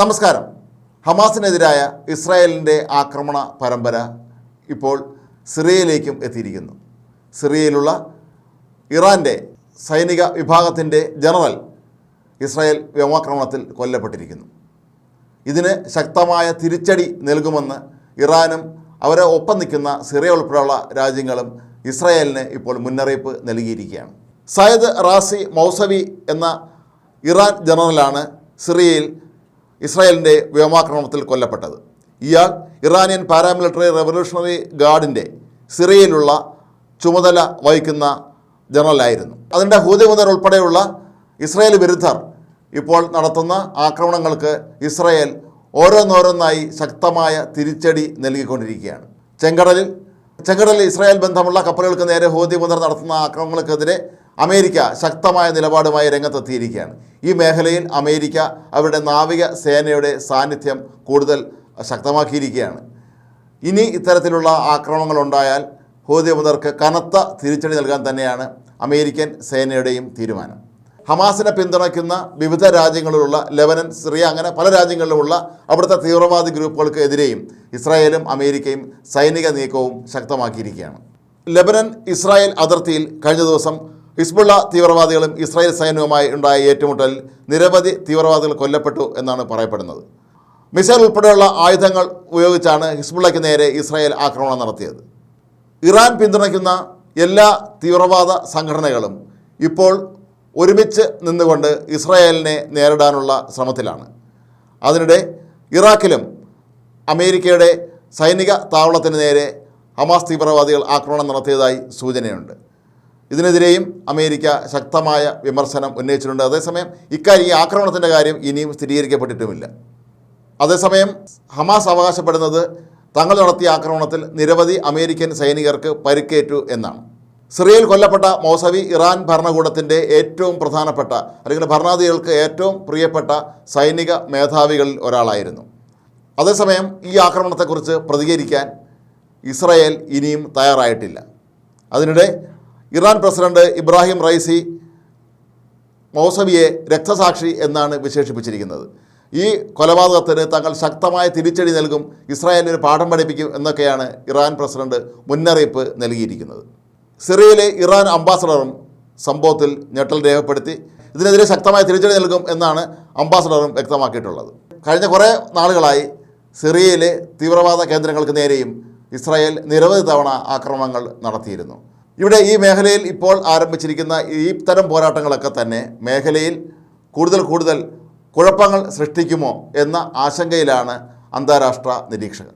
നമസ്കാരം. ഹമാസിനെതിരായ ഇസ്രായേലിന്റെ ആക്രമണ പരമ്പര ഇപ്പോൾ സിറിയയിലേക്കും എത്തിയിരിക്കുന്നു. സിറിയയിലുള്ള ഇറാന്റെ സൈനിക വിഭാഗത്തിന്റെ ജനറൽ ഇസ്രായേൽ വ്യോമാക്രമണത്തിൽ കൊല്ലപ്പെട്ടിരിക്കുന്നു. ഇതിന് ശക്തമായ തിരിച്ചടി നൽകുമെന്ന് ഇറാനും അവരെ ഒപ്പം നിൽക്കുന്ന സിറിയ ഉൾപ്പെടെയുള്ള രാജ്യങ്ങളും ഇസ്രായേലിന് ഇപ്പോൾ മുന്നറിയിപ്പ് നൽകിയിരിക്കുകയാണ്. സയദ് റാസി മൗസവി എന്ന ഇറാൻ ജനറലാണ് സിറിയയിൽ ഇസ്രായേലിന്റെ വ്യോമാക്രമണത്തിൽ കൊല്ലപ്പെട്ടത്. ഇയാൾ ഇറാനിയൻ പാരാമിലിറ്ററി റവല്യൂഷണറി ഗാർഡിന്റെ സിറിയയിലുള്ള ചുമതല വഹിക്കുന്ന ജനറലായിരുന്നു. അതിന്റെ ഹൂതിമുതർ ഉൾപ്പെടെയുള്ള ഇസ്രായേൽ വിരുദ്ധർ ഇപ്പോൾ നടത്തുന്ന ആക്രമണങ്ങൾക്ക് ഇസ്രായേൽ ഓരോന്നോരോന്നായി ശക്തമായ തിരിച്ചടി നൽകിക്കൊണ്ടിരിക്കുകയാണ്. ചെങ്കടലിൽ ചെങ്കടലിൽ ഇസ്രായേൽ ബന്ധമുള്ള കപ്പലുകൾക്ക് നേരെ ഹോദി മുതൽ നടത്തുന്ന ആക്രമണങ്ങൾക്കെതിരെ അമേരിക്ക ശക്തമായ നിലപാടുമായി രംഗത്തെത്തിയിരിക്കുകയാണ്. ഈ മേഖലയിൽ അമേരിക്ക അവരുടെ നാവിക സേനയുടെ സാന്നിധ്യം കൂടുതൽ ശക്തമാക്കിയിരിക്കുകയാണ്. ഇനി ഇത്തരത്തിലുള്ള ആക്രമണങ്ങൾ ഉണ്ടായാൽ ഹൂതി മുതർക്ക് കനത്ത തിരിച്ചടി നൽകാൻ തന്നെയാണ് അമേരിക്കൻ സേനയുടെയും തീരുമാനം. ഹമാസിനെ പിന്തുണയ്ക്കുന്ന വിവിധ രാജ്യങ്ങളിലുള്ള ലെബനൻ സിറിയ അങ്ങനെ പല രാജ്യങ്ങളിലുമുള്ള അവിടുത്തെ തീവ്രവാദി ഗ്രൂപ്പുകൾക്ക് എതിരെയും ഇസ്രായേലും അമേരിക്കയും സൈനിക നീക്കവും ശക്തമാക്കിയിരിക്കുകയാണ്. ലെബനൻ ഇസ്രായേൽ അതിർത്തിയിൽ കഴിഞ്ഞ ദിവസം ഹിസ്ബുള്ള തീവ്രവാദികളും ഇസ്രായേൽ സൈന്യവുമായി ഉണ്ടായ ഏറ്റുമുട്ടലിൽ നിരവധി തീവ്രവാദികൾ കൊല്ലപ്പെട്ടു എന്നാണ് പറയപ്പെടുന്നത്. മിസൈൽ ഉൾപ്പെടെയുള്ള ആയുധങ്ങൾ ഉപയോഗിച്ചാണ് ഹിസ്ബുള്ളയ്ക്ക് നേരെ ഇസ്രായേൽ ആക്രമണം നടത്തിയത്. ഇറാൻ പിന്തുണയ്ക്കുന്ന എല്ലാ തീവ്രവാദ സംഘടനകളും ഇപ്പോൾ ഒരുമിച്ച് നിന്നുകൊണ്ട് ഇസ്രായേലിനെ നേരിടാനുള്ള ശ്രമത്തിലാണ്. അതിനിടെ ഇറാഖിലും അമേരിക്കയുടെ സൈനിക താവളത്തിന് നേരെ ഹമാസ് തീവ്രവാദികൾ ആക്രമണം നടത്തിയതായി സൂചനയുണ്ട്. ഇതിനെതിരെയും അമേരിക്ക ശക്തമായ വിമർശനം ഉന്നയിച്ചിട്ടുണ്ട്. അതേസമയം ഇക്കാര്യം ഈ ആക്രമണത്തിന്റെ കാര്യം ഇനിയും സ്ഥിരീകരിക്കപ്പെട്ടിട്ടുമില്ല. അതേസമയം ഹമാസ് അവകാശപ്പെടുന്നത് തങ്ങൾ നടത്തിയ ആക്രമണത്തിൽ നിരവധി അമേരിക്കൻ സൈനികർക്ക് പരിക്കേറ്റു എന്നാണ്. സിറിയയിൽ കൊല്ലപ്പെട്ട മോസവി ഇറാൻ ഭരണകൂടത്തിന്റെ ഏറ്റവും പ്രധാനപ്പെട്ട അല്ലെങ്കിൽ ഭരണാധികൾക്ക് ഏറ്റവും പ്രിയപ്പെട്ട സൈനിക മേധാവികളിൽ ഒരാളായിരുന്നു. അതേസമയം ഈ ആക്രമണത്തെക്കുറിച്ച് പ്രതികരിക്കാൻ ഇസ്രയേൽ ഇനിയും തയ്യാറായിട്ടില്ല. അതിനിടെ ഇറാൻ പ്രസിഡന്റ് ഇബ്രാഹിം റൈസി മൗസവിയെ രക്തസാക്ഷി എന്നാണ് വിശേഷിപ്പിച്ചിരിക്കുന്നത്. ഈ കൊലപാതകത്തിന് തങ്ങൾ ശക്തമായ തിരിച്ചടി നൽകും ഇസ്രായേലിന് പാഠം പഠിപ്പിക്കും എന്നൊക്കെയാണ് ഇറാൻ പ്രസിഡന്റ് മുന്നറിയിപ്പ് നൽകിയിരിക്കുന്നത്. സിറിയയിലെ ഇറാൻ അംബാസഡറും സംഭവത്തിൽ ഞെട്ടൽ രേഖപ്പെടുത്തി. ഇതിനെതിരെ ശക്തമായ തിരിച്ചടി നൽകും എന്നാണ് അംബാസഡറും വ്യക്തമാക്കിയിട്ടുള്ളത്. കഴിഞ്ഞ കുറേ നാളുകളായി സിറിയയിലെ തീവ്രവാദ കേന്ദ്രങ്ങൾക്ക് നേരെയും ഇസ്രായേൽ നിരവധി തവണ ആക്രമണങ്ങൾ നടത്തിയിരുന്നു. ഇവിടെ ഈ മേഖലയിൽ ഇപ്പോൾ ആരംഭിച്ചിരിക്കുന്ന ഈ തരം പോരാട്ടങ്ങളൊക്കെ തന്നെ മേഖലയിൽ കൂടുതൽ കൂടുതൽ കുഴപ്പങ്ങൾ സൃഷ്ടിക്കുമോ എന്ന ആശങ്കയിലാണ് അന്താരാഷ്ട്ര നിരീക്ഷകർ.